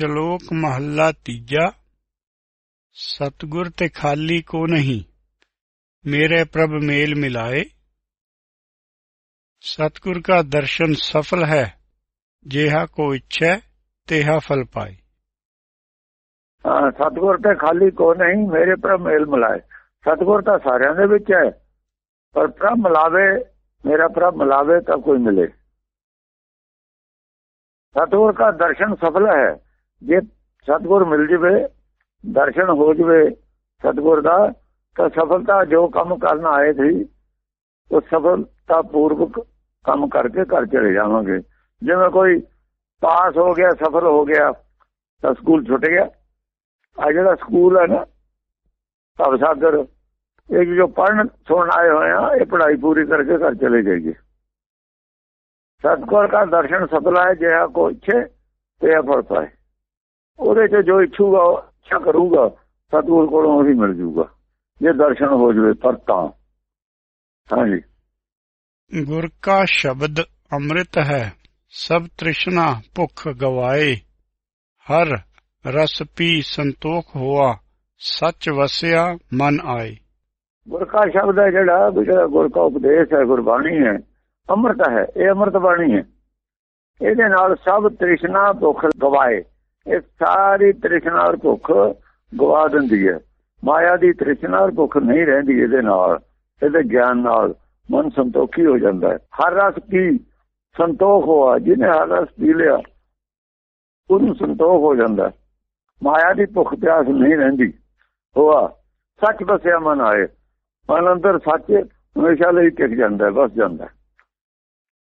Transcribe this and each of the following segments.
ਸ਼ਲੋਕ ਮਹੱਲਾ ਤੀਜਾ ਸਤਗੁਰ ਤੇ ਖਾਲੀ ਕੋ ਨਹੀਂ ਮੇਰੇ ਪ੍ਰਭ ਮੇਲ ਮਿਲਾਏ ਸਤਗੁਰ का दर्शन सफल है जेहा को इच्छा तेहा फल पाए ਹਾਂ, ਸਤਿਗੁਰ ਤੇ ਖਾਲੀ ਕੋ ਨਹੀਂ ਮੇਰੇ ਪ੍ਰਭ ਮੇਲ ਮਿਲਾਏ ਸਤਿਗੁਰ ਤਾਂ ਸਾਰਿਆਂ ਦੇ ਵਿੱਚ ਹੈ ਪਰ ਪ੍ਰਭ ਮਿਲਾਵੇ ਮੇਰਾ ਪ੍ਰਭ ਮਿਲਾਵੇ ਤਾਂ ਕੋਈ ਮਿਲੇ ਸਤਿਗੁਰ ਦਾ ਦਰਸ਼ਨ ਸਫਲ ਹੈ ਜੇ ਸਤਿਗੁਰ ਮਿਲ ਜਵੇ, ਦਰਸ਼ਨ ਹੋ ਜਵੇ ਸਤਿਗੁਰ ਦਾ, ਤਾਂ ਸਫਲਤਾ ਜੋ ਕੰਮ ਕਰਨ ਆਏ ਸੀ, ਉਹ ਸਫਲਤਾ ਪੂਰਵਕ ਕੰਮ ਕਰਕੇ ਘਰ ਚਲੇ ਜਾਵਾਂਗੇ। ਜਿਵੇਂ ਕੋਈ ਪਾਸ ਹੋ ਗਿਆ, ਸਫਲ ਹੋ ਗਿਆ, ਤਾਂ ਸਕੂਲ ਛੁੱਟ ਗਿਆ। ਆ ਜਿਹੜਾ ਸਕੂਲ ਹੈ ਨਾ, ਭਵ ਸਾਗਰ, ਇਹ ਜੋ ਪੜਨ ਸੁਣ ਆਏ ਹੋਏ ਆ, ਇਹ ਪੜ੍ਹਾਈ ਪੂਰੀ ਕਰਕੇ ਘਰ ਚਲੇ ਜਾਈਏ। ਸਤਗੁਰ ਦਾ ਦਰਸ਼ਨ ਸਫਲਾ ਹੈ ਜਿਹੜਾ ਕੋ ਇੱਛੇ, ਤੇ ਫਲ ਪਾਏ। ਉਹਦੇ ਚ ਜੋ ਇੱਛੂਗਾ ਉਹ ਇੱਛਾ ਕਰੂਗਾ ਸਤਗੁਰ ਕੋਲੋਂ ਉਹੀ ਮਿਲ ਜੂਗਾ। ਜੇ ਦਰਸ਼ਨ ਹੋ ਜਵੇ ਪਰ ਤਾਂ। ਹਾਂਜੀ। ਗੁਰ ਕਾ ਸ਼ਬਦ ਅੰਮ੍ਰਿਤ ਹੈ ਸਭ ਤ੍ਰਿਸ਼ਨਾ ਭੁਖ ਗਵਾਏ। ਹਰ ਰਸ ਪੀ ਸੰਤੋਖ ਹੋਆ ਸੱਚ ਵਸਿਆ ਮਨ ਆਏ। ਗੁਰ ਕਾ ਸ਼ਬਦ ਹੈ ਜਿਹੜਾ ਜਿਹੜਾ ਗੁਰ ਕਾ ਉਪਦੇਸ਼ ਹੈ ਗੁਰਬਾਣੀ ਹੈ ਅੰਮ੍ਰਿਤ ਹੈ ਇਹ ਅੰਮ੍ਰਿਤ ਬਾਣੀ ਹੈ। ਇਹਦੇ ਨਾਲ ਸਭ ਤ੍ਰਿਸ਼ਨਾ ਭੁੱਖ ਗਵਾਏ। ਇਹ ਸਾਰੀ ਤ੍ਰਿਸ਼ਨਾ ਔਰ ਭੁੱਖ ਗਵਾ ਦਿੰਦੀ ਹੈ। ਮਾਇਆ ਦੀ ਤ੍ਰਿਸ਼ਨਾ ਔਰ ਭੁੱਖ ਨਹੀਂ ਰਹਿੰਦੀ ਇਹਦੇ ਨਾਲ, ਇਹਦੇ ਗਿਆਨ ਨਾਲ ਮਨ ਸੰਤੋਖੀ ਹੋ ਜਾਂਦਾ ਹੈ। ਹਰ ਰਸ ਪੀ ਸੰਤੋਖ ਹੋਆ, ਜਿਹਨੇ ਹਰ ਰਸ ਪੀ ਲਿਆ, ਉਹਨੂੰ ਸੰਤੋਖ ਹੋ ਜਾਂਦਾ ਮਾਇਆ ਦੀ ਭੁੱਖ ਪਿਆਸ ਨਹੀਂ ਰਹਿੰਦੀ। ਹੋਆ, ਸੱਚ ਬਸਿਆ ਮਨ ਆਏ। ਮਨ ਅੰਦਰ ਸੱਚ ਹਮੇਸ਼ਾ ਲਈ ਟਿਕ ਜਾਂਦਾ ਬਸ ਜਾਂਦਾ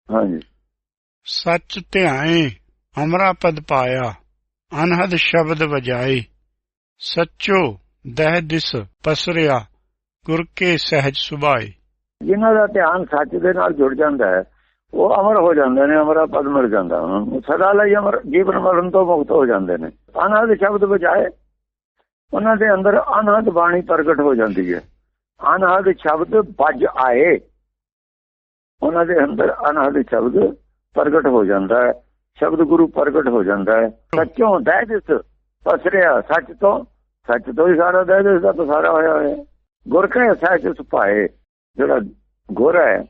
ਹਾਂਜੀ। ਸੱਚ ਧਿਆਏ ਅਮਰਾ ਪਦ ਪਾਇਆ। ਅਨਹਦ ਸ਼ਬਦ ਵਜਾਏ, ਸੱਚੋ ਦਹਿ ਦਿਸ ਪਸਰਿਆ, ਗੁਰ ਕੇ ਸਹਿਜ ਸੁਭਾਏ। ਜਿਨ੍ਹਾਂ ਦਾ ਧਿਆਨ ਸੱਚ ਦੇ ਨਾਲ ਜੁੜ ਜਾਂਦਾ ਹੈ, ਉਹ ਅਮਰ ਹੋ ਜਾਂਦੇ ਨੇ, ਅਮਰਾ ਪਦ ਮਿਲ ਜਾਂਦਾ ਉਹਨਾਂ ਨੂੰ। ਸਦਾ ਲਈ ਅਮਰ, ਜੀਵਨ ਮਰਨ ਤੋਂ ਮੁਕਤ ਹੋ ਜਾਂਦੇ ਨੇ। ਅਨਹਦ ਸ਼ਬਦ ਵਜਾਏ, ਉਹਨਾਂ ਦੇ ਅੰਦਰ ਅਨਹਦ ਬਾਣੀ ਪ੍ਰਗਟ ਹੋ ਜਾਂਦੀ ਹੈ। ਅਨਹਦ ਸ਼ਬਦ ਵੱਜ ਆਏ, ਉਹਨਾਂ ਦੇ ਅੰਦਰ ਅਨਹਦ ਸ਼ਬਦ ਪ੍ਰਗਟ ਹੋ ਜਾਂਦਾ ਹੈ। ਸ਼ਬਦ ਗੁਰੂ ਪ੍ਰਗਟ ਹੋ ਜਾਂਦਾ ਹੈ। ਸੱਚੋਂ ਦਹਿ ਦਿਸ ਪਸਰਿਆ ਸੱਚ ਤੋਂ ਸੱਚ ਤੋਂ ਹੀ ਸਾਰਾ ਦਹਿ ਦਿਸ ਦਾ ਪਸਾਰਾ ਹੋਇਆ ਹੋਇਆ। ਗੁਰ ਕਹੇ ਸੱਚ ਸੁਭਾਏ ਜਿਹੜਾ ਗੁਰ ਹੈ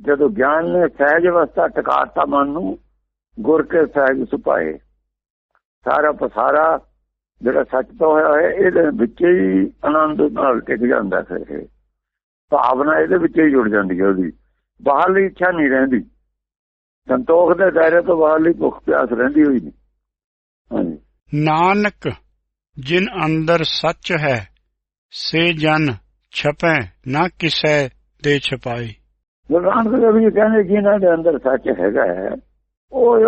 ਜਦੋਂ ਗਿਆਨ ਨੇ ਸਹਿਜ ਅਵਸਥਾ ਟਿਕਾਤਾ ਮਨ ਨੂੰ ਗੁਰ ਕੇ ਸਹਿਜ ਸੁਭਾਏ ਸਾਰਾ ਪਸਾਰਾ ਜਿਹੜਾ ਸੱਚ ਤੋਂ ਹੋਇਆ ਹੈ ਇਹਦੇ ਵਿੱਚ ਹੀ ਆਨੰਦ ਨਾਲ ਟਿਕ ਜਾਂਦਾ ਫਿਰ ਇਹ। ਭਾਵਨਾ ਇਹਦੇ ਵਿੱਚ ਹੀ ਜੁੜ ਜਾਂਦੀ ਹੈ ਉਹਦੀ। ਬਾਹਰਲੀ ਇੱਛਾ ਨਹੀਂ ਰਹਿੰਦੀ। ਸੰਤੋਖ ਦੇ ਦਾਇਰੇ ਤੋਂ ਬਾਹਰਲੀ ਭੁੱਖ ਪਿਆਸ ਰਹਿੰਦੀ ਹੋਈ ਨਹੀਂ। ਹਾਂਜੀ। ਨਾਨਕ ਜਿਨ ਅੰਦਰ ਸੱਚ ਹੈ ਸੇ ਜਨ ਛਪੈ ਨਾ ਕਿਸੈ ਦੇ ਛਪਾਈ। ਗੁਰੂ ਨਾਨਕ ਦੇਵ ਜੀ ਕਹਿੰਦੇ ਜਿਨ੍ਹਾਂ ਦੇ ਅੰਦਰ ਸੱਚ ਹੈਗਾ ਹੈ ਉਹ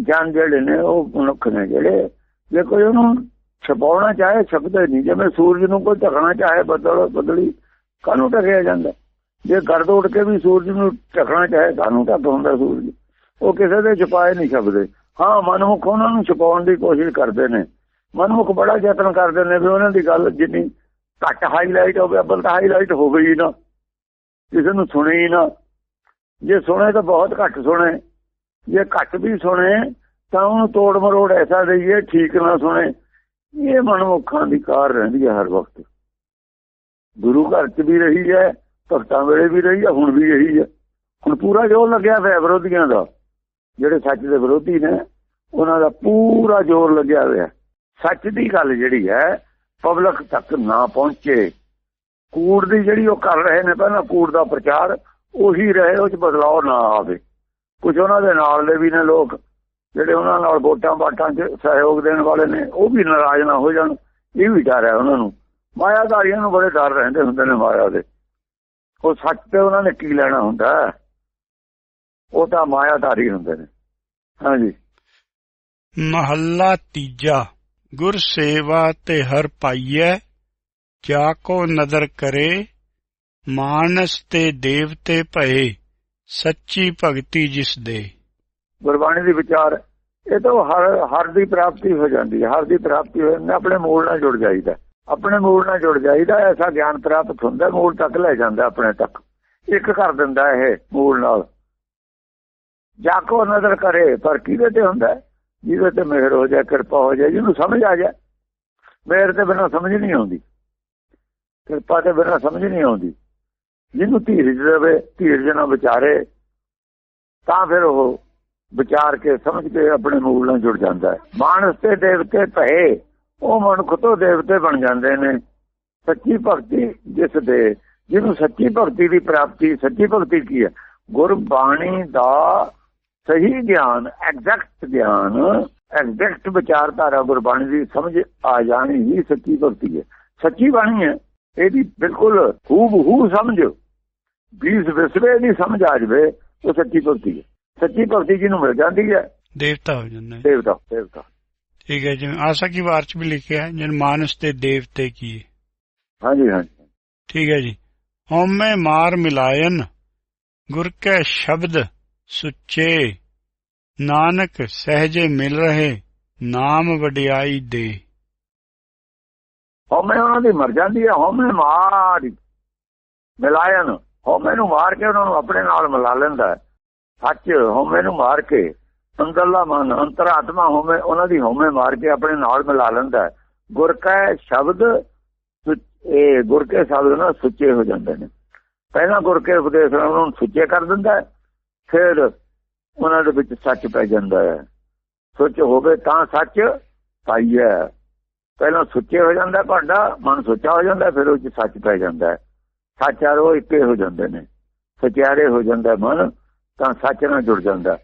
ਜਨ ਜਿਹੜੇ ਨੇ ਉਹ ਮਨੁੱਖ ਨੇ ਜਿਹੜੇ ਜੇ ਕੋਈ ਉਹਨੂੰ ਛਪਾਉਣਾ ਚਾਹੇ ਛਪਦੇ ਨਹੀਂ। ਜਿਵੇਂ ਸੂਰਜ ਨੂੰ ਕੋਈ ਢਕਣਾ ਚਾਹੇ ਬੱਦਲ ਬਦਲੀ ਕਾਹਨੂੰ ਢਕਿਆ ਜਾਂਦਾ? ਜੇ ਗਰਦ ਉੱਡ ਕੇ ਵੀ ਸੂਰਜ ਨੂੰ ਢਕਣਾ ਚਾਹੇ ਕਾਹਨੂੰ ਢਕ ਹੁੰਦਾ ਸੂਰਜ? ਉਹ ਕਿਸੇ ਦੇ ਛੁਪਾਏ ਨਹੀਂ ਛਪਦੇ। ਹਾਂ, ਮਨਮੁਖ ਉਹਨਾਂ ਨੂੰ ਛੁਪਾਉਣ ਦੀ ਕੋਸ਼ਿਸ਼ ਕਰਦੇ ਨੇ। ਮਨਮੁਖ ਬੜਾ ਯਤਨ ਕਰਦੇ ਨੇ ਵੀ ਉਹਨਾਂ ਦੀ ਗੱਲ ਜਿੰਨੀ ਘੱਟ ਹਾਈਲਾਈਟ ਹੋਵੇ, ਅੱਬਲ ਤਾਂ ਹਾਈਲਾਈਟ ਹੋ ਗਈ ਨਾ। ਕਿਸੇ ਨੂੰ ਸੁਣੇ ਹੀ ਨਾ। ਜੇ ਸੁਣੇ ਤਾਂ ਬਹੁਤ ਘੱਟ ਸੁਣੇ। ਜੇ ਘੱਟ ਵੀ ਸੁਣੇ, ਤਾਂ ਉਹਨੂੰ ਤੋੜ ਮਰੋੜ ਐਸਾ ਦੇਈਏ, ਠੀਕ ਨਾ ਸੁਣੇ। ਇਹ ਮਨਮੁੱਖਾਂ ਦੀ ਕਾਰ ਰਹਿੰਦੀ ਹੈ ਹਰ ਵਕਤ। ਗੁਰੂ ਘਰ 'ਚ ਵੀ ਰਹੀ ਹੈ, ਭਗਤਾਂ ਵੇਲੇ ਵੀ ਰਹੀ ਹੈ, ਹੁਣ ਵੀ ਰਹੀ ਹੈ। ਹੁਣ ਪੂਰਾ ਜੋਰ ਲੱਗਿਆ ਹੋਇਆ ਵਿਰੋਧੀਆਂ ਦਾ। ਜਿਹੜੇ ਸੱਚ ਦੇ ਵਿਰੋਧੀ ਨੇ, ਉਹਨਾਂ ਦਾ ਪੂਰਾ ਜ਼ੋਰ ਲੱਗਿਆ ਹੋਇਆ। ਸੱਚ ਦੀ ਗੱਲ ਜਿਹੜੀ ਹੈ, ਪਬਲਿਕ ਤੱਕ ਨਾ ਪਹੁੰਚੇ। ਕੂੜ ਦੀ ਜਿਹੜੀ ਉਹ ਕਰ ਰਹੇ ਨੇ, ਪਹਿਲਾਂ ਕੂੜ ਦਾ ਪ੍ਰਚਾਰ, ਉਹੀ ਰਹੇ, ਉਹ ਚ ਬਦਲਾਅ ਨਾ ਆਵੇ। ਕੁਝ ਉਹਨਾਂ ਦੇ ਨਾਲ ਦੇ ਵੀ ਨੇ ਲੋਕ, ਜਿਹੜੇ ਉਹਨਾਂ ਨਾਲ ਵੋਟਾਂ ਬਾਟਾਂ 'ਚ ਸਹਿਯੋਗ ਦੇਣ ਵਾਲੇ ਨੇ, ਉਹ ਵੀ ਨਾਰਾਜ਼ ਨਾ ਹੋ ਜਾਣ। ਇਹ ਵੀ ਡਰ ਹੈ ਉਹਨਾਂ ਨੂੰ। ਮਾਇਆਦਾਰੀਆਂ ਨੂੰ ਬੜੇ ਡਰ ਰਹਿੰਦੇ ਹੁੰਦੇ ਨੇ ਮਾਇਆ ਦੇ। ਉਹ ਸੱਚ ਤੇ ਉਹਨਾਂ ਨੇ ਕੀ ਲੈਣਾ ਹੁੰਦਾ? ਉਹ ਤਾਂ ਮਾਇਆਦਾਰੀ ਹੁੰਦੇ ਨੇ। ਹਾਂਜੀ। ਮਹੱਲਾ ਤੀਜਾ। ਗੁਰ ਸੇਵਾ ਤੇ ਹਰ ਪਾਈਐ ਜਾ ਕੋ ਨਦਰ ਕਰੇ ਮਾਨਸ ਤੇ ਦੇਵਤੇ ਭਏ ਸੱਚੀ ਭਗਤੀ ਜਿਸ ਦੇ। ਗੁਰਬਾਣੀ ਦੀ ਵਿਚਾਰ ਇਹ ਤਾਂ ਹਰ ਹਰ ਦੀ ਪ੍ਰਾਪਤੀ ਹੋ ਜਾਂਦੀ ਹੈ। ਹਰ ਦੀ ਪ੍ਰਾਪਤੀ ਹੋ ਜਾਂਦੀ ਹੈ, ਆਪਣੇ ਮੂਲ ਨਾਲ ਜੁੜ ਜਾਈਦਾ। ਆਪਣੇ ਮੂਲ ਨਾਲ ਜੁੜ ਜਾਈਦਾ ਐਸਾ ਗਿਆਨ ਪ੍ਰਾਪਤ ਹੁੰਦਾ ਮੂਲ ਤੱਕ ਲੈ ਜਾਂਦਾ ਆਪਣੇ ਤੱਕ। ਇੱਕ ਕਰ ਦਿੰਦਾ ਇਹ ਮੂਲ ਨਾਲ। ਜਾ ਕੋ ਨਜ਼ਰ ਕਰੇ, ਪਰ ਕਿਹਦੇ ਤੇ ਹੁੰਦਾ ਜਿਹਦੇ ਤੇ ਮਿਹਰ ਹੋ ਜਾਏ, ਕਿਰਪਾ ਹੋ ਜਾਏ, ਜਿਹਨੂੰ ਸਮਝ ਆ ਜਾਏ। ਮਿਹਰ ਤੇ ਬਿਨਾਂ ਸਮਝ ਨਹੀਂ ਆਉਂਦੀ। ਕਿਰਪਾ ਤੇ ਬਿਨਾਂ ਸਮਝ ਨਹੀਂ ਆਉਂਦੀ। ਜਿਹਨੂੰ ਧੀਰਜ ਦੇਵੇ, ਧੀਰਜ ਨਾਲ ਵਿਚਾਰੇ, ਤਾਂ ਫਿਰ ਉਹ ਵਿਚਾਰ ਕੇ ਸਮਝ ਕੇ ਆਪਣੇ ਮੂਲ ਨਾਲ ਜੁੜ ਜਾਂਦਾ ਹੈ। ਮਾਨਸ ਤੇ ਦੇਵਤੇ ਭਏ, ਉਹ ਮਨੁੱਖ ਤੋਂ ਦੇਵਤੇ ਬਣ ਜਾਂਦੇ ਨੇ। ਸੱਚੀ ਭਗਤੀ ਜਿਸ ਦੇ, ਜਿਹਨੂੰ ਸੱਚੀ ਭਗਤੀ ਦੀ ਪ੍ਰਾਪਤੀ, ਸੱਚੀ ਭਗਤੀ ਕੀ ਹੈ? ਗੁਰਬਾਣੀ ਦਾ ਸਹੀ ਗਿਆਨ ਐਗਜ਼ੈਕਟ ਗਿਆਨ ਐਗਜ਼ੈਕਟ ਵਿਚਾਰਧਾਰਾ ਗੁਰਬਾਣੀ ਦੀ ਸਮਝ ਆ ਜਾਣੀ ਹੀ ਸੱਚੀ ਭਗਤੀ ਹੈ ਸੱਚੀ ਬਾਣੀ ਹੈ ਇਹਦੀ ਬਿਲਕੁਲ ਹੂਬ ਹੂ ਸਮਝ 20 ਵਿਸਵੇ ਦੀ ਸਮਝ ਆ ਜਵੇ ਉਹ ਸੱਚੀ ਭਗਤੀ ਹੈ ਸੱਚੀ ਭਗਤੀ ਜਿਹਨੂੰ ਮਿਲ ਜਾਂਦੀ ਹੈ ਦੇਵਤਾ ਹੋ ਜਾਂਦਾ ਹੈ ਦੇਵਤਾ ਦੇਵਤਾ ਠੀਕ ਹੈ ਜਿਵੇਂ ਆਸਾ ਕੀ ਵਾਰ ਚ ਵੀ ਲਿਖਿਆ ਹੈ ਜਨ ਮਾਨਸ ਤੇ ਦੇਵਤੇ ਕੀ ਹਾਂਜੀ ਹਾਂਜੀ ਠੀਕ ਹੈ ਜੀ ਹਉਮੈ ਮਾਰ ਮਿਲਾਇਨ ਗੁਰ ਕੈ ਸ਼ਬਦ ਸੁੱਚੇ ਨਾਨਕ ਸਹਜੇ ਮਿਲ ਰਹੇ, ਨਾਮ ਵਡਿਆਈ ਦੇ। ਹਉਮੈ ਉਹਨਾਂ ਦੀ ਮਰ ਜਾਂਦੀ ਹੈ, ਹਉਮੈ ਮਾਰ। ਮਿਲਾਇਨ ਹਉਮੈ ਨੂੰ ਮਾਰ ਕੇ ਉਹਨਾਂ ਨੂੰ ਆਪਣੇ ਨਾਲ ਮਿਲਾ ਲੈਂਦਾ ਹੈ। ਸੱਚ, ਹਉਮੈ ਨੂੰ ਮਾਰ ਕੇ ਅੰਦਰਲਾ ਮਨ ਅੰਤਰਾਤਮਾ ਹਉਮੈ, ਉਹਨਾਂ ਦੀ ਹਉਮੈ ਮਾਰ ਕੇ ਆਪਣੇ ਨਾਲ ਮਿਲਾ ਲੈਂਦਾ ਗੁਰ ਕੈ ਸ਼ਬਦ ਇਹ ਗੁਰ ਕੇ ਸ਼ਬਦ ਨਾਲ ਸੁੱਚੇ ਹੋ ਜਾਂਦੇ ਨੇ। ਪਹਿਲਾਂ ਗੁਰ ਕੇ ਉਪਦੇਸ਼ ਨਾਲ ਉਹਨਾਂ ਨੂੰ ਸੁੱਚੇ ਕਰ ਦਿੰਦਾ ਫਿਰ ਉਹਨਾਂ ਦੇ ਵਿੱਚ ਸੱਚ ਪੈ ਜਾਂਦਾ ਹੈ। ਸੁੱਚ ਹੋਵੇ ਤਾਂ ਸੱਚ ਪਾਈਐ ਪਹਿਲਾਂ ਸੁੱਚੇ ਹੋ ਜਾਂਦਾ ਭਾਂਡਾ ਮਨ ਸੁੱਚਾ ਹੋ ਜਾਂਦਾ, ਫਿਰ ਉਹ ਚ ਸੱਚ ਪੈ ਜਾਂਦਾ ਸੱਚ ਆ ਉਹ ਇੱਕੇ ਹੋ ਜਾਂਦੇ ਨੇ। ਸਚਿਆਰੇ ਹੋ ਜਾਂਦਾ ਮਨ, ਤਾਂ ਸੱਚ ਨਾਲ ਜੁੜ ਜਾਂਦਾ।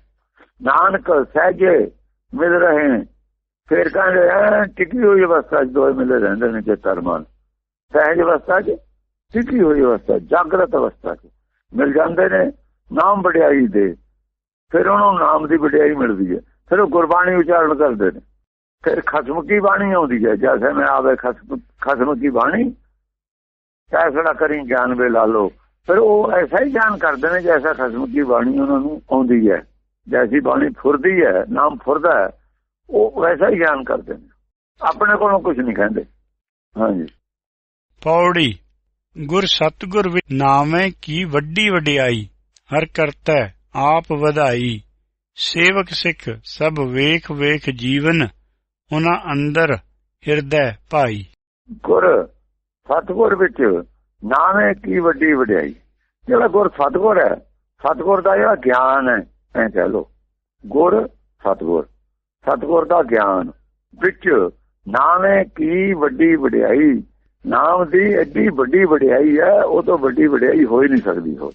ਨਾਨਕ ਸਹਜੇ ਮਿਲ ਰਹੇ। ਨੇ। ਫਿਰ ਕਹਿੰਦੇ ਆ ਟਿਕੀ ਹੋਈ ਅਵਸਥਾ 'ਚ ਦੋਏ ਮਿਲੇ ਰਹਿੰਦੇ ਨੇ ਚੇਤਰ ਮਨ। ਸਹਿਜ ਅਵਸਥਾ 'ਚ, ਟਿਕੀ ਹੋਈ ਅਵਸਥਾ, ਜਾਗਰਤ ਅਵਸਥਾ 'ਚ ਮਿਲ ਜਾਂਦੇ ਨੇ। ਨਾਮ ਵਡਿਆਈ ਦੇ। ਫਿਰ ਉਹਨਾਂ ਨੂੰ ਨਾਮ ਦੀ ਵਡਿਆਈ ਮਿਲਦੀ ਹੈ। ਫਿਰ ਉਹ ਗੁਰਬਾਣੀ ਉਚਾਰਨ ਕਰਦੇ ਨੇ। ਫਿਰ ਖਸਮ ਕੀ ਬਾਣੀ ਆਉਂਦੀ ਹੈ? ਜੈਸੇ ਮੈਂ ਆਵੇ ਖਸਮ ਖਸਮ ਕੀ ਬਾਣੀ? ਐਸੜਾ ਕਰੀ ਗਿਆਨ ਵੇ ਲਾ। ਲੋ ਫਿਰ ਉਹ ਐਸਾ ਹੀ ਗਿਆਨ ਕਰਦੇ ਨੇ ਜੈਸਾ ਖਸਮ ਕੀ ਬਾਣੀ ਉਹਨਾਂ ਨੂੰ ਆਉਂਦੀ ਹੈ। ਜੈਸੀ ਬਾਣੀ ਫੁਰਦੀ ਹੈ, ਨਾਮ ਫੁਰਦਾ ਹੈ, ਉਹ ਵੈਸਾ ਹੀ ਗਿਆਨ ਕਰਦੇ ਨੇ। ਆਪਣੇ ਕੋਲੋਂ ਕੁਝ ਨਹੀਂ ਕਹਿੰਦੇ। ਹਾਂਜੀ। ਪੌੜੀ। ਗੁਰ ਸਤਗੁਰ ਵਿੱਚ ਨਾਮੈ ਕੀ ਵੱਡੀ ਵਡਿਆਈ? ਹਰ ਕਰਤਾ ਆਪ ਵਧਾਈ। ਸੇਵਕ ਸਿੱਖ, ਸਭ ਵੇਖ ਵੇਖ ਜੀਵਨ, ਉਹਨਾਂ ਅੰਦਰ ਹਿਰਦੈ ਭਾਈ। ਗੁਰ ਸਤਗੁਰ ਵਿੱਚ ਨਾਮੇ ਕੀ ਵੱਡੀ ਵਡਿਆਈ। ਜਿਹੜਾ ਗੁਰ ਸਤਗੁਰ ਹੈ, ਸਤਗੁਰ ਦਾ ਜਿਹੜਾ ਗਿਆਨ ਹੈ, ਐ ਕਹਿ ਲੋ ਗੁਰ ਸਤਗੁਰ ਸਤਗੁਰ ਦਾ ਗਿਆਨ ਵਿੱਚ ਨਾਮੇ ਕੀ ਵੱਡੀ ਵਡਿਆਈ। ਨਾਮ ਦੀ ਐਡੀ ਵੱਡੀ ਵਡਿਆਈ ਹੈ ਉਹ ਤੋਂ ਵੱਡੀ ਵਡਿਆਈ ਹੋ ਹੀ ਨਹੀਂ ਸਕਦੀ ਹੋ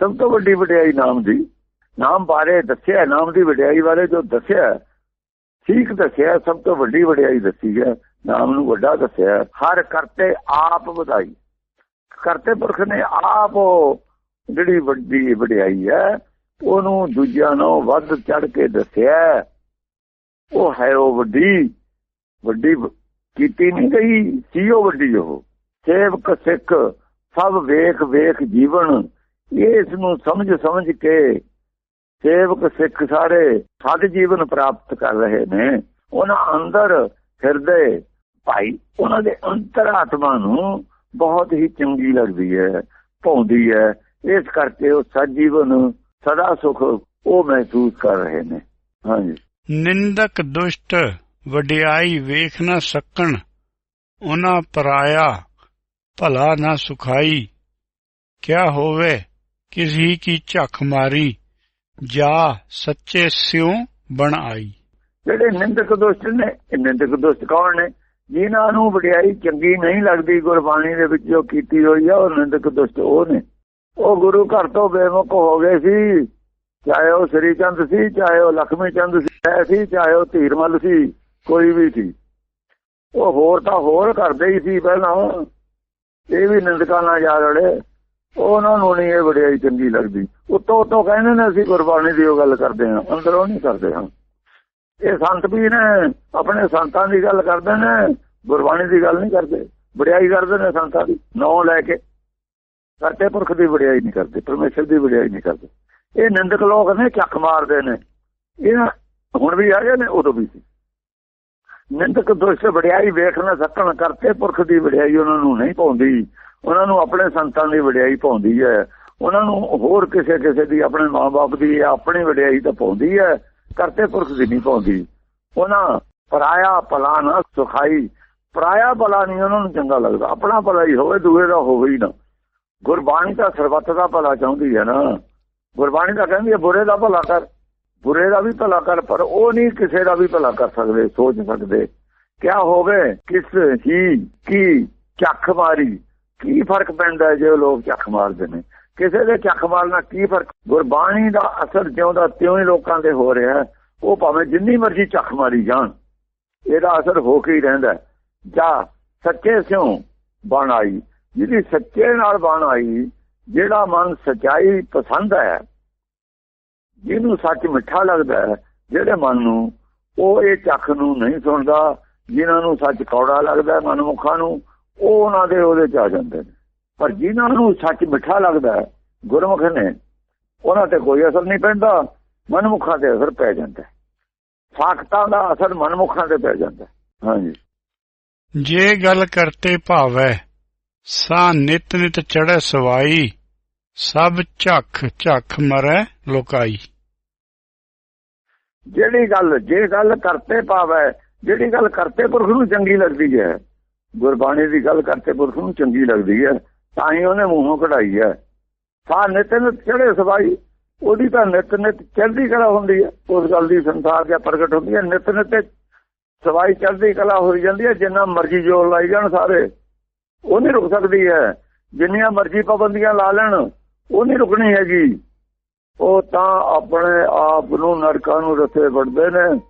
ਸਭ ਤੋਂ ਵੱਡੀ ਵਡਿਆਈ ਨਾਮ ਦੀ, ਨਾਮ ਬਾਰੇ ਦੱਸਿਆ, ਨਾਮ ਦੀ ਵਡਿਆਈ ਬਾਰੇ ਜੋ ਦੱਸਿਆ, ਠੀਕ ਦੱਸਿਆ, ਸਭ ਤੋਂ ਵੱਡੀ ਵਡਿਆਈ ਦੱਸੀ ਹੈ, ਨਾਮ ਨੂੰ ਵੱਡਾ ਦੱਸਿਆ, ਹਰ ਕਰਤੇ ਆਪ ਵਧਾਈ। ਕਰਤੇ ਪੁਰਖ ਨੇ ਆਪ ਜਿਹੜੀ ਵੱਡੀ ਵਡਿਆਈ ਹੈ, ਉਹਨੂੰ ਦੂਜਿਆਂ ਨੂੰ ਵੱਧ ਚੜ ਕੇ ਦੱਸਿਆ। ਉਹ ਹੈ ਉਹ ਵੱਡੀ ਵੱਡੀ ਕੀਤੀ ਨਹੀਂ ਗਈ, ਸੀ ਉਹ ਵੱਡੀ ਉਹ। ਸੇਵਕ ਸਿੱਖ, ਸਭ ਵੇਖ ਵੇਖ ਜੀਵਨ ਇਸ ਨੂੰ ਸਮਝ ਸਮਝ ਕੇ ਸੇਵਕ ਸਿੱਖ ਸਾਰੇ ਸਦ ਜੀਵਨ ਪ੍ਰਾਪਤ ਕਰ ਰਹੇ ਨੇ। ਉਹਨਾਂ ਅੰਦਰ ਹਿਰਦੇ ਭਾਈ, ਉਹਨਾਂ ਦੇ ਅੰਤਰਾਤਮਾ ਨੂੰ ਬਹੁਤ ਹੀ ਚੰਗੀ ਲੱਗਦੀ ਹੈ, ਭਾਉਂਦੀ ਹੈ। ਇਸ ਕਰਕੇ ਉਹ ਸਦ ਸਦਾ ਸੁਖ ਉਹ ਮਹਿਸੂਸ ਕਰ ਰਹੇ ਨੇ। ਹਾਂਜੀ। ਨਿੰਦਕ ਦੁਸ਼ਟ ਵਡਿਆਈ ਵੇਖ ਨਾ ਸਕਣ, ਉਹਨਾਂ ਪਰਾਇਆ ਭਲਾ ਨਾ ਸੁਖਾਈ। ਕਿਆ ਹੋਵੇ? ਕਿਸੀ ਕੀ ਝੱਖ ਮਾਰੀ ਜਾ ਸੱਚੇ ਸਿਉ ਬਣ ਆਈ ਜਿਹੜੇ ਨਿੰਦਕ ਦੁਸ਼ਟ ਨੇ, ਇਹ ਨਿੰਦਕ ਦੁਸ਼ਟ ਕੌਣ ਨੇ? ਜਿਨ੍ਹਾਂ ਨੂੰ ਵਡਿਆਈ ਚੰਗੀ ਨਹੀਂ ਲੱਗਦੀ, ਗੁਰਬਾਣੀ ਦੇ ਵਿੱਚ ਜੋ ਕੀਤੀ ਹੋਈ ਆ, ਉਹ ਨਿੰਦਕ ਦੁਸ਼ਟ ਉਹ ਨੇ। ਉਹ ਗੁਰੂ ਘਰ ਤੋਂ ਬੇਮੁਖ ਹੋ ਗਏ ਸੀ। ਚਾਹੇ ਉਹ ਸ੍ਰੀ ਚੰਦ ਸੀ, ਚਾਹੇ ਉਹ ਲਖਮੀ ਚੰਦ ਸੀ ਸੀ, ਚਾਹੇ ਉਹ ਧੀਰਮਲ ਸੀ, ਕੋਈ ਵੀ ਸੀ। ਉਹ ਹੋਰ ਤਾਂ ਹੋਰ ਕਰਦੇ ਹੀ ਸੀ ਪਹਿਲਾਂ। ਇਹ ਵੀ ਨਿੰਦਕਾਂ ਨਾਲ ਜਾ ਰੜੇ ਉਹਨਾਂ ਨੂੰ ਨਹੀਂ ਇਹ ਵਡਿਆਈ ਚੰਗੀ ਲੱਗਦੀ। ਉਤੋਂ ਉਤੋਂ ਕਹਿੰਦੇ ਨੇ, ਅਸੀਂ ਗੁਰਬਾਣੀ ਦੀ ਉਹ ਗੱਲ ਕਰਦੇ ਹਾਂ। ਅੰਦਰੋਂ ਨਹੀਂ ਕਰਦੇ ਹਾਂ। ਇਹ ਸੰਤ ਵੀ ਨੇ, ਆਪਣੇ ਸੰਤਾਂ ਦੀ ਗੱਲ ਕਰਦੇ ਨੇ, ਗੁਰਬਾਣੀ ਦੀ ਗੱਲ ਨਹੀਂ ਕਰਦੇ। ਵਡਿਆਈ ਕਰਦੇ ਨੇ ਸੰਤਾਂ ਦੀ, ਨਾਂ ਲੈ ਕੇ। ਕਰਤੇ ਪੁਰਖ ਦੀ ਵਡਿਆਈ ਨਹੀਂ ਕਰਦੇ, ਪਰਮੇਸ਼ਰ ਦੀ ਵਡਿਆਈ ਨਹੀਂ ਕਰਦੇ। ਇਹ ਨਿੰਦਕ ਲੋਕ ਨੇ, ਚੱਕ ਮਾਰਦੇ ਨੇ। ਇਹ ਹੁਣ ਵੀ ਆ ਗਏ ਨੇ, ਉਦੋਂ ਵੀ ਸੀ। ਨਿੰਦਕ ਦੁਸ਼ਟ ਵਡਿਆਈ ਵੇਖ ਨਾ ਸਕਣ ਕਰਤੇ ਪੁਰਖ ਦੀ ਵਡਿਆਈ ਉਹਨਾਂ ਨੂੰ ਨਹੀਂ ਪਾਉਂਦੀ। ਉਹਨਾਂ ਨੂੰ ਆਪਣੇ ਸੰਤਾਂ ਦੀ ਵਡਿਆਈ ਪਾਉਂਦੀ ਹੈ। ਉਹਨਾਂ ਨੂੰ ਹੋਰ ਕਿਸੇ ਕਿਸੇ ਦੀ ਆਪਣੇ ਮਾਪੇ ਦੀ ਆਪਣੀ ਵਡਿਆਈ ਤਾਂ ਪਾਉਂਦੀ ਹੈ ਕਰਤੇ ਪੁਰਖ ਦੀ ਨਹੀਂ ਪਾਉਂਦੀ। ਉਹਨਾਂ ਪਰਾਇਆ, ਭਲਾ ਨਾ, ਸੁਖਾਈ। ਪਰਾਇਆ, ਭਲਾ ਨਹੀਂ ਉਹਨਾਂ ਨੂੰ ਚੰਗਾ ਲੱਗਦਾ। ਆਪਣਾ ਭਲਾ ਹੀ ਹੋਵੇ, ਦੂਏ ਦਾ ਹੋਵੇ ਹੀ ਨਾ। ਗੁਰਬਾਣੀ ਤਾਂ ਸਰਬੱਤ ਦਾ ਭਲਾ ਚਾਹੁੰਦੀ ਹੈ ਨਾ। ਗੁਰਬਾਣੀ ਤਾਂ ਕਹਿੰਦੀ ਹੈ, ਬੁਰੇ ਦਾ ਭਲਾ ਕਰ। ਬੁਰੇ ਦਾ ਵੀ ਭਲਾ ਕਰ, ਪਰ ਉਹ ਨਹੀਂ ਕਿਸੇ ਦਾ ਵੀ ਭਲਾ ਕਰ ਸਕਦੇ, ਸੋਚ ਸਕਦੇ। ਕਿਆ ਹੋਵੇ, ਕਿਸ ਹੀ, ਕੀ, ਚੱਖ ਮਾਰੀ। ਕੀ ਫ਼ਰਕ ਪੈਂਦਾ ਜੇ ਉਹ ਲੋਕ ਚੱਖ ਮਾਰਦੇ ਨੇ? ਕਿਸੇ ਦੇ ਚੱਖ ਮਾਰਨਾ ਕੀ ਫ਼ਰਕ? ਗੁਰਬਾਣੀ ਦਾ ਅਸਰ ਜਿਉਂਦਾ ਤਿਉਂ ਹੀ ਲੋਕਾਂ ਦੇ ਹੋ ਰਿਹਾ ਉਹ ਭਾਵੇਂ ਜਿੰਨੀ ਮਰਜ਼ੀ ਚੱਖ ਮਾਰੀ ਜਾਣ। ਇਹਦਾ ਅਸਰ ਹੋ ਕੇ ਹੀ ਰਹਿੰਦਾ ਜਾਂ ਸੱਚੇ ਸਿਉ ਬਣ ਆਈ। ਜਿਹਦੀ ਸੱਚੇ ਨਾਲ ਬਣ ਆਈ, ਜਿਹੜਾ ਮਨ ਸਚਾਈ ਪਸੰਦ ਹੈ, ਜਿਹਨੂੰ ਸੱਚ ਮਿੱਠਾ ਲੱਗਦਾ ਹੈ, ਜਿਹੜੇ ਮਨ ਨੂੰ, ਉਹ ਇਹ ਚੱਖ ਨੂੰ ਨਹੀਂ ਸੁਣਦਾ, ਜਿਨ੍ਹਾਂ ਨੂੰ ਸੱਚ ਕੌੜਾ ਲੱਗਦਾ ਹੈ ਮਨਮੁਖਾਂ ਨੂੰ ਉਹ ਉਹਨਾਂ ਦੇ ਉਹਦੇ ਚ ਆ ਜਾਂਦੇ ਨੇ। ਪਰ ਜਿਨ੍ਹਾਂ ਨੂੰ ਸੱਚ ਮਿੱਠਾ ਲੱਗਦਾ ਹੈ ਗੁਰਮੁਖ ਨੇ ਉਹਨਾਂ ਤੇ ਕੋਈ ਅਸਰ ਨਹੀਂ ਪੈਂਦਾ ਮਨਮੁਖਾਂ ਤੇ ਅਸਰ ਪੈ ਜਾਂਦਾ ਸਾਖਤਾਂ ਦਾ ਅਸਰ ਮਨਮੁਖਾਂ ਤੇ ਪੈ ਜਾਂਦਾ ਹਾਂਜੀ। ਜੇ ਗੱਲ ਕਰਤੇ ਭਾਵੈ ਸਾ ਨਿਤ ਨਿਤ ਚੜੈ ਸਵਾਈ ਸਭ ਝੱਖ ਝੱਖ ਮਰੈ ਲੋਕਾਈ। ਜਿਹੜੀ ਗੱਲ ਜੇ ਗੱਲ ਕਰਤੇ ਪਾਵੇ ਜਿਹੜੀ ਗੱਲ ਕਰਤੇ ਪੁਰਖ ਨੂੰ ਚੰਗੀ ਲੱਗਦੀ ਹੈ ਗੁਰਬਾਣੀ ਦੀ ਗੱਲ ਕਰਤੇ ਪੁਰਖ ਨੂੰ ਚੰਗੀ ਲੱਗਦੀ ਹੈ, ਤਾਂ ਹੀ ਉਹਨੇ ਮੂੰਹੋਂ ਕਢਾਈ ਹੈ। ਸਾ ਨਿਤ ਨਿਤ ਚੜੇ ਸਵਾਈ ਉਹਦੀ ਤਾਂ ਨਿਤ ਨਿਤ ਚੜ੍ਹਦੀ ਕਲਾ ਹੁੰਦੀ ਹੈ। ਉਸ ਗੱਲ ਦੀ ਸੰਸਾਰ ਦੇ ਪ੍ਰਗਟ ਹੁੰਦੀ ਹੈ। ਨਿਤ ਨਿਤ ਸਵਾਈ ਚੜ੍ਹਦੀ ਕਲਾ ਹੋ ਜਾਂਦੀ ਹੈ। ਜਿੰਨਾ ਮਰਜ਼ੀ ਜੋਰ ਲਾਈ ਜਾਣ ਸਾਰੇ, ਉਹ ਨਹੀਂ ਰੁਕ ਸਕਦੀ ਹੈ। ਜਿੰਨੀਆਂ ਮਰਜ਼ੀ ਪਾਬੰਦੀਆਂ ਲਾ ਲੈਣ, ਉਹ ਨਹੀਂ ਰੁਕਣੀ ਹੈਗੀ। ਉਹ ਤਾਂ ਆਪਣੇ ਆਪ ਨੂੰ ਨਰਕਾਂ ਨੂੰ ਰਸੇ ਵੜਦੇ ਨੇ।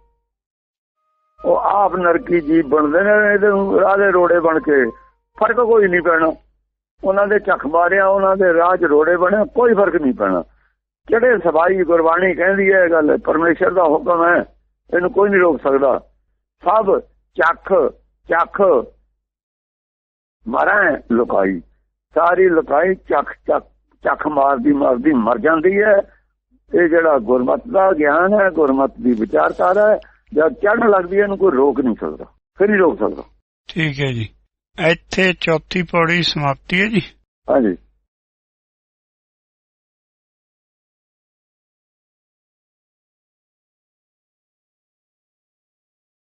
ਉਹ ਆਪ ਨਰਕੀ ਜੀਵ ਬਣਦੇ ਨੇ, ਇਹਦੇ ਰਾਹ ਦੇ ਰੋੜੇ ਬਣ ਕੇ ਫ਼ਰਕ ਕੋਈ ਨਹੀਂ ਪੈਣਾ। ਉਹਨਾਂ ਦੇ ਚੱਖ ਮਾਰਿਆ, ਉਹਨਾਂ ਦੇ ਰਾਹ 'ਚ ਰੋੜੇ ਬਣੇ ਕੋਈ ਫ਼ਰਕ ਨਹੀਂ ਪੈਣਾ। ਜਿਹੜੇ ਸਬਾਈ ਗੁਰਬਾਣੀ ਕਹਿੰਦੀ ਹੈ ਇਹ ਗੱਲ, ਪਰਮੇਸ਼ਰ ਦਾ ਹੁਕਮ ਹੈ, ਇਹਨੂੰ ਕੋਈ ਨਹੀਂ ਰੋਕ ਸਕਦਾ। ਸਭ ਚੱਖ ਚੱਖ, ਮਰਾਂ ਲੁਕਾਈ। ਸਾਰੀ ਲੁਕਾਈ ਚੱਖ ਚੱਖ ਚੱਖ ਮਾਰਦੀ ਮਾਰਦੀ ਮਰ ਜਾਂਦੀ ਹੈ। ਇਹ ਜਿਹੜਾ ਗੁਰਮਤ ਦਾ ਗਿਆਨ ਹੈ, ਗੁਰਮਤ ਦੀ ਵਿਚਾਰਧਾਰਾ ਹੈ ਜਦ ਚੜ੍ਹਨ ਲੱਗਦੀ ਹੈ ਇਹਨੂੰ ਕੋਈ ਰੋਕ ਨਹੀਂ ਸਕਦਾ। ਫਿਰ ਨਹੀਂ ਰੋਕ ਸਕਦਾ। ਠੀਕ ਹੈ ਜੀ। ਇੱਥੇ ਚੌਥੀ ਪੌੜੀ ਸਮਾਪਤੀ ਹੈ ਜੀ। ਹਾਂਜੀ।